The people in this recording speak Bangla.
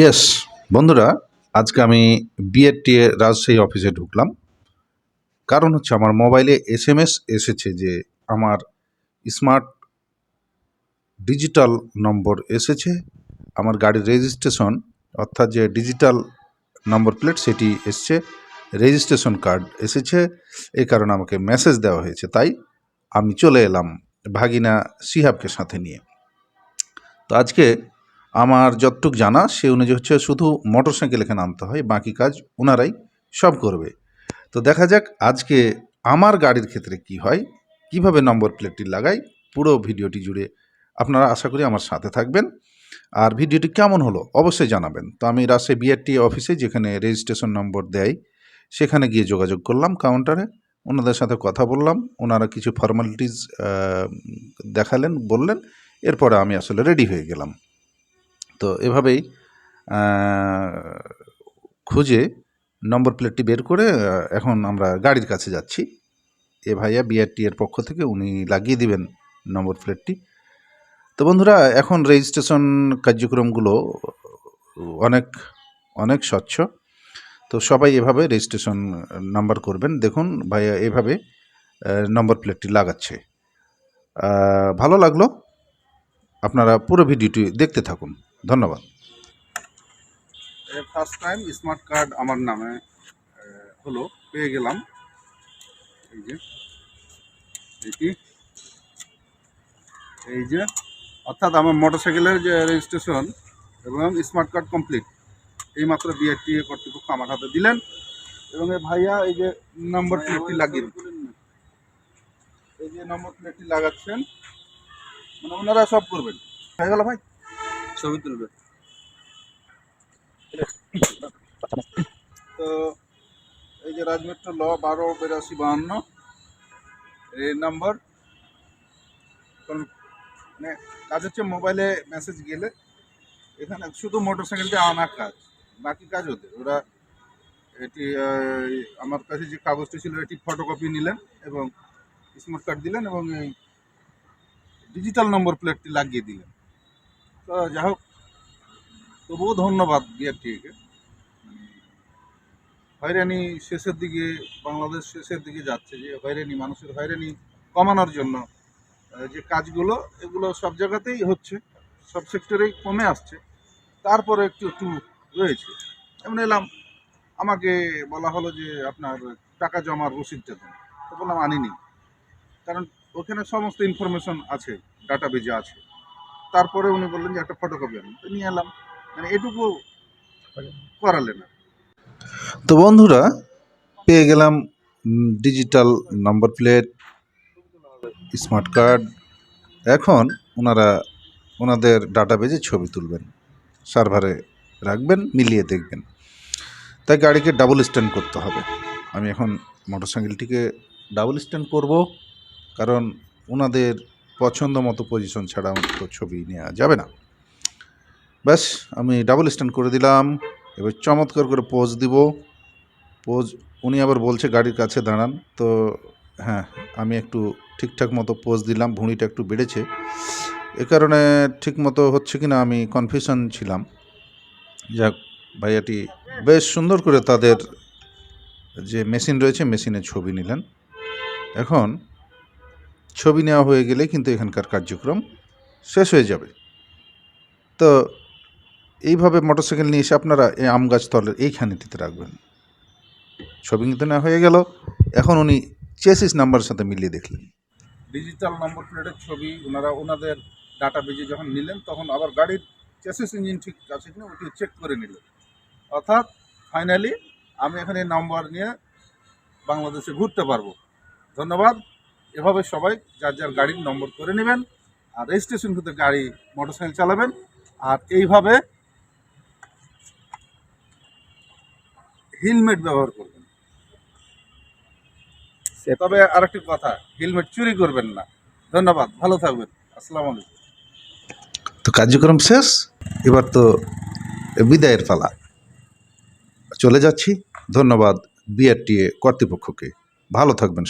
ইয়েস বন্ধুরা, আজকে আমি বিএডটিএ রাজশাহী অফিসে ঢুকলাম। কারণ হচ্ছে আমার মোবাইলে এস এম এস এসেছে যে আমার স্মার্ট ডিজিটাল নম্বর এসেছে। আমার গাড়ির রেজিস্ট্রেশন অর্থাৎ যে ডিজিটাল নম্বর প্লেট সেটি এসছে রেজিস্ট্রেশন কার্ড এসেছে। এই কারণে আমাকে মেসেজ দেওয়া হয়েছে। তাই আমি চলে এলাম ভাগিনা সিহাবকে সাথে নিয়ে। তো আজকে আমার যতটুক জানা, সে অনুযায়ী হচ্ছে শুধু মোটর সাইকেল এখানে আনতে হয়, বাকি কাজ ওনারাই সব করবে। তো দেখা যাক আজকে আমার গাড়ির ক্ষেত্রে কি হয়, কীভাবে নম্বর প্লেটটি লাগাই, পুরো ভিডিওটি জুড়ে আপনারা আশা করি আমার সাথে থাকবেন। আর ভিডিওটি কেমন হলো অবশ্যই জানাবেন। তো আমি রাজশাহী বিআরটি অফিসে যেখানে রেজিস্ট্রেশন নম্বর দেয়, সেখানে গিয়ে যোগাযোগ করলাম কাউন্টারে ওনাদের সাথে কথা বললাম ওনারা কিছু ফর্মালিটিস দেখালেন, বললেন, এরপরে আমি আসলে রেডি হয়ে গেলাম। তো এভাবেই খুঁজে নম্বর প্লেটটি বের করে এখন আমরা গাড়ির কাছে যাচ্ছি। এ ভাইয়া বিআরটি এর পক্ষ থেকে উনি লাগিয়ে দিবেন নম্বর প্লেটটি। তো বন্ধুরা, এখন রেজিস্ট্রেশন কার্যক্রমগুলো অনেক অনেক স্বচ্ছ। তো সবাই এভাবে রেজিস্ট্রেশন নাম্বার করবেন। দেখুন ভাইয়া এভাবে নম্বর প্লেটটি লাগাচ্ছে। ভালো লাগল? আপনারা পুরো ভিডিওটি দেখতে থাকুন। ধন্যবাদ। ফার্স্ট টাইম স্মার্ট কার্ড আমার নামে হলো পেয়ে গেলাম। এই যে এটি এই যে অর্থাৎ আমার মোটরসাইকেলের যে রেজিস্ট্রেশন এবং স্মার্ট কার্ড কমপ্লিট এইমাত্র বিআরটি কর্তৃপক্ষ আমার হাতে দিলেন। এবং এই ভাইয়া এই যে নম্বর প্লেটটি লাগিয়ে। এই যে নম্বর প্লেটটি লাগাচ্ছেন মানে ওনারা সব করবেন। হয়ে গেল ভাই? ছবি তুলবে। তো এই যে রাজমেট্রো ল বারো বিরাশি বাহান্ন, এই নাম্বার। মানে কাজ হচ্ছে মোবাইলে মেসেজ গেলে এখানে শুধু মোটর সাইকেলটা আনার কাজ, বাকি কাজ ওদের। ওরা এটি আমার কাছে যে কাগজটি ছিল, এটি ফটোকপি নিলেন এবং স্মার্ট কার্ড দিলেন এবং এই ডিজিটাল নম্বর প্লেটটি লাগিয়ে দিলেন। তো যাই হোক, তবুও ধন্যবাদ বিআরটিকে হয়রানি শেষের দিকে, বাংলাদেশ শেষের দিকে যাচ্ছে যে হয়রানি, মানুষের হয়রানি কমানোর জন্য যে কাজগুলো, এগুলো সব জায়গাতেই হচ্ছে, সব সেক্টরেই কমে আসছে। তারপরে একটু একটু রয়েছে। এমন এলাম, আমাকে বলা হলো যে আপনার টাকা জমার রসিদটা দেন। তো বললাম আনিনি। কারণ ওখানে সমস্ত ইনফরমেশন আছে ডাটা বেজে আছে। তারপরে উনি বললেন যে একটা ফটোকপি আনুন। নিয়ে এলাম। মানে এটুকু করালেন তো বন্ধুরা, পেয়ে গেলাম digital number plate smart card এখন ওনারা ওনাদের ডাটাবেজে ছবি তুলবেন। সার্ভারে রাখবেন, মিলিয়ে দেখবেন। তাই গাড়িকে ডাবল স্ট্যান্ড করতে হবে। আমি এখন মোটরসাইকেলটিকে ডাবল স্ট্যান্ড করব। কারণ ওনাদের পছন্দ মতো পজিশন ছাড়া তো ছবি নেওয়া যাবে না। ব্যাস, আমি ডাবল স্ট্যান্ড করে দিলাম। এবার চমৎকার করে পোজ দিব। পোজ উনি আবার বলছে গাড়ির কাছে দাঁড়ান। তো হ্যাঁ আমি একটু ঠিকঠাক মতো পোজ দিলাম, ভুঁড়িটা একটু বেড়েছে। এ কারণে ঠিক মতো হচ্ছে কি না আমি কনফিউশন ছিলাম। যাক, ভাইয়াটি বেশ সুন্দর করে তাদের যে মেশিন রয়েছে মেশিনে ছবি নিলেন। এখন ছবি নেওয়া হয়ে গেলে কিন্তু এখানকার কার্যক্রম শেষ হয়ে যাবে। তো এইভাবে মোটরসাইকেল নিয়ে এসে আপনারা এই আম গাছ তলের এইখানেটিতে রাখবেন। ছবি কিন্তু নেওয়া হয়ে গেল। এখন উনি চেসিস নাম্বারের সাথে মিলিয়ে দেখলেন। ডিজিটাল নম্বর প্লেটের ছবি, ওনারা ওনাদের ডাটা বেজে যখন নিলেন, তখন আবার গাড়ির চেসিস ইঞ্জিন ঠিক আছে কিনা ওটি চেক করে নিলেন। অর্থাৎ ফাইনালি আমি এখানে এই নাম্বার নিয়ে বাংলাদেশে ঘুরতে পারব। ধন্যবাদ। এভাবে সবাই যার যার গাড়ির নম্বর করে নেবেন আর রেজিস্ট্রেশন করতে গাড়ি মোটরসাইকেল চালাবেন। আর এইভাবে হেলমেট ব্যবহার করবেন। তবে আরেকটি কথা হেলমেট চুরি করবেন না। ধন্যবাদ ভালো থাকবেন। আসসালামু আলাইকুম। তো কার্যক্রম শেষ এবার তো বিদায়ের পালা। চলে যাচ্ছি ধন্যবাদ বিআরটিএ কর্তৃপক্ষকে। ভালো থাকবেন